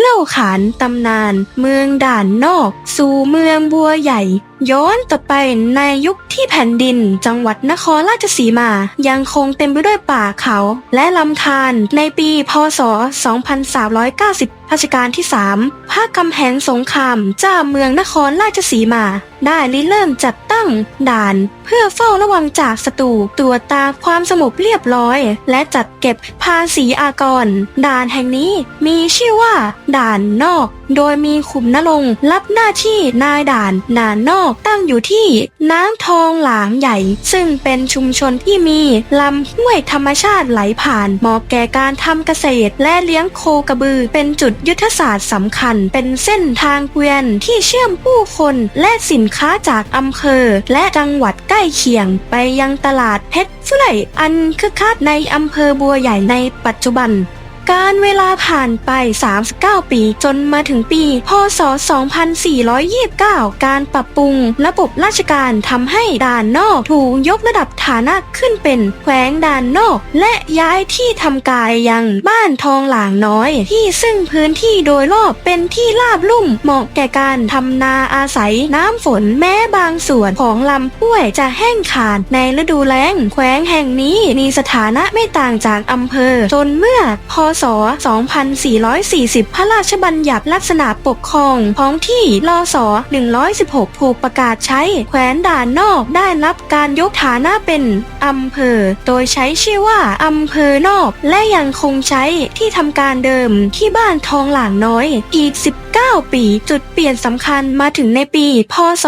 เล่าขานตำนาน เมืองด่านนอก สู่เมืองบัวใหญ่ ย้อนต่อไปในยุคที่แผ่นดิน จังหวัดนครราชสีมา ยังคงเต็มไปด้วยป่าเขา และลำธารในปีพศ 2390รัชกาลที่3พระกำแหงสงครามเจ้าเมืองนครราชสีมา ได้ริเริ่มจัดตั้งด่าน เพื่อเฝ้าระวังจากศัตรูตรวจตาความสงบเรียบร้อย และจัดเก็บภาษีอากร ด่านแห่งนี้มีชื่อว่า ด่านนอกโดยมีขุมนรงรับหน้าที่นายด่านด่านนอกตั้งอยู่ที่น้ำทองหลางใหญ่ ซึ่งเป็นชุมชนที่มีลำห้วยธรรมชาติไหลผ่านเหมาะแก่การทำเกษตร และเลี้ยงโคกระบือ เป็นจุดยุทธศาสตร์สำคัญ เป็นเส้นทางเกวียนที่เชื่อมผู้คนและสินค้าจากอำเภอ และจังหวัดใกล้เคียง ไปยังตลาดเพชรฟุไลอันคึกคักในอำเภอบัวใหญ่ในปัจจุบัน การเวลาผ่านไป 39 ปี จนมาถึงปี พศ 2429 การปรับปรุง ระบบราชการทำให้ด่านนอกถูกยกระดับฐานะขึ้นเป็นแขวงด่านนอก และย้ายที่ทำการยังบ้านทองหลางน้อย ที่ซึ่งพื้นที่โดยรอบเป็นที่ราบลุ่มเหมาะแก่การทำนาอาศัยน้ำฝนแม้บางส่วนของลำห้วยจะแห้งขาดในฤดูแล้ง แขวงแห่งนี้มีสถานะไม่ต่างจากอำเภอ จนเมื่อพศ2440 พระราชบัญญัติลักษณะปกครองท้องที่ลศ 116 ถูกประกาศใช้ แขวนด่านนอกได้รับการยกฐานะเป็นอำเภอ โดยใช้ชื่อว่าอำเภอนอก และยังคงใช้ที่ทำการเดิมที่บ้านทองหลางน้อยอีก 9 ปี จุดเปลี่ยนสำคัญมาถึงในปี พศ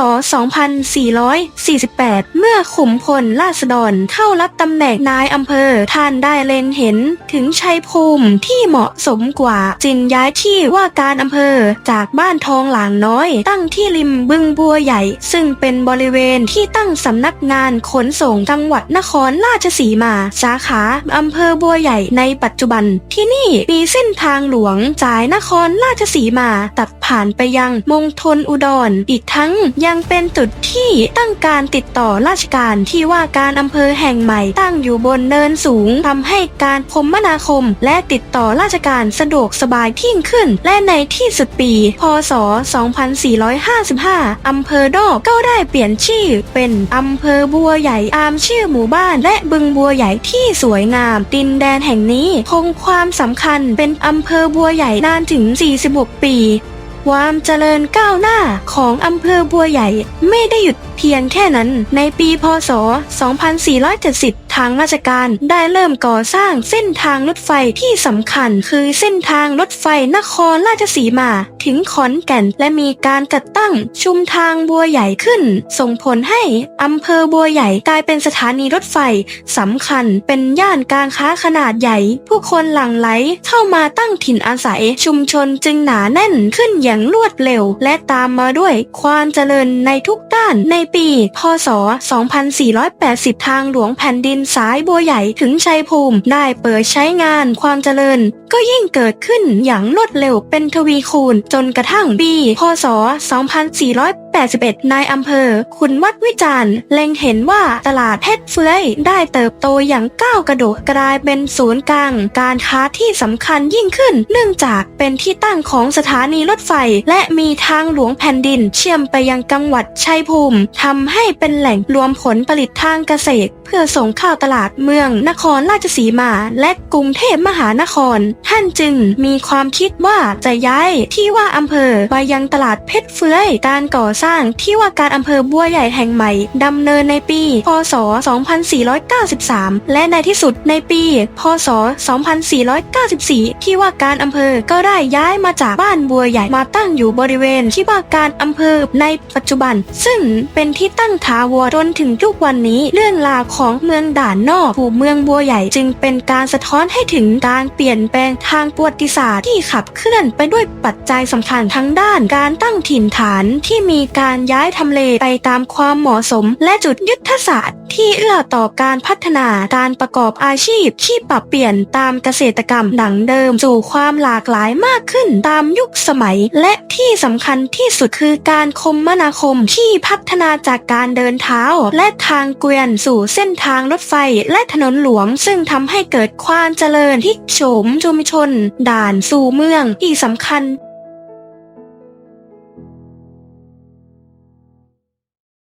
2448 เมื่อขุมพลราษฎรเข้ารับตำแหน่งนายอำเภอ ท่านได้เล็งเห็นถึงชัยภูมิที่เหมาะสมกว่า จึงย้ายที่ว่าการอำเภอจากบ้านทองหลางน้อย ตั้งที่ริมบึงบัวใหญ่ ซึ่งเป็นบริเวณที่ตั้งสำนักงานขนส่งจังหวัดนครราชสีมา สาขาอำเภอบัวใหญ่ในปัจจุบันที่นี่มีเส้นทางหลวงสายนครราชสีมาตัดผ่านไปยังมงทนอุดร อีกทั้งยังเป็นจุดที่ตั้งการติดต่อราชการที่ว่าการอำเภอแห่งใหม่ตั้งอยู่บนเนินสูงทำให้การคมนาคม และติดต่อราชการสะดวกสบายยิ่งขึ้น และในที่สุดปี พศ 2455 อำเภอดอกก็ได้เปลี่ยนชื่อเป็นอำเภอบัวใหญ่ตามชื่อหมู่บ้าน และบึงบัวใหญ่ที่สวยงาม ดินแดนแห่งนี้คงความสำคัญเป็นอำเภอบัวใหญ่นานถึง 46 ปี ความเจริญก้าวหน้าของอำเภอบัวใหญ่ไม่ได้หยุด เพียงแค่นั้น ในปีพศ 2470 ทางราชการได้เริ่มก่อสร้างเส้นทางรถไฟที่สำคัญ คือเส้นทางรถไฟนครราชสีมา ถึงขอนแก่นและมีการจัดตั้งชุมทางบัวใหญ่ขึ้น ส่งผลให้อำเภอบัวใหญ่กลายเป็นสถานีรถไฟสำคัญ เป็นย่านการค้าขนาดใหญ่ ผู้คนหลั่งไหลเข้ามาตั้งถิ่นอาศัย ชุมชนจึงหนาแน่นขึ้นอย่างรวดเร็ว และตามมาด้วยความเจริญในทุกด้านในปี พศ 2480 ทางหลวงแผ่นดินสายบัวใหญ่ถึงชัยภูมิ ได้เปิดใช้งานความเจริญ ก็ยิ่งเกิดขึ้นอย่างรวดเร็วเป็นทวีคูณ จนกระทั่งปี พศ 24 81 นายอำเภอ คุณวัดวิจารณ์เล็งเห็นว่าตลาดเพชรเฟื้อยได้เติบโตอย่างก้าวกระโดดกลายเป็นศูนย์กลาง การค้าที่สำคัญยิ่งขึ้น เนื่องจากเป็นที่ตั้งของสถานีรถไฟ และมีทางหลวงแผ่นดิน เชื่อมไปยังจังหวัดชัยภูมิทำให้เป็นแหล่งรวมผลผลิตทางเกษตร เพื่อส่งเข้าตลาดเมืองนครราชสีมา และกรุงเทพมหานคร ท่านจึงมีความคิดว่าจะย้ายที่ว่าอำเภอไปยังตลาดเพชรเฟื้อยการก่อสร้างที่ว่าการอำเภอบัวใหญ่แห่งใหม่ดำเนินในปี พศ 2493 และในที่สุดในปี พศ 2494 ที่ว่าการอำเภอก็ได้ย้ายมาจากบ้านบัวใหญ่มาตั้งอยู่บริเวณที่ว่าการอำเภอในปัจจุบัน ซึ่งเป็นที่ตั้งถาวรจนถึงทุกวันนี้เรื่องราวของเมืองด่านนอกสู่เมืองบัวใหญ่จึงเป็นการสะท้อนให้ถึงการเปลี่ยนแปลงทางประวัติศาสตร์ที่ขับเคลื่อนไปด้วยปัจจัยสำคัญทั้งด้านการตั้งถิ่นฐานที่มีการย้ายทำเลไปตามความเหมาะสม และจุดยุทธศาสตร์ ที่เอื้อต่อการพัฒนาการประกอบอาชีพที่ปรับเปลี่ยนตามเกษตรกรรมดังเดิมสู่ความหลากหลายมากขึ้นตามยุคสมัย และที่สำคัญที่สุดคือการคมนาคมที่พัฒนาจากการเดินเท้า และทางเกวียนสู่เส้นทางรถไฟและถนนหลวง ซึ่งทำให้เกิดความเจริญที่โฉมชุมชน ด่านสู่เมืองที่สำคัญ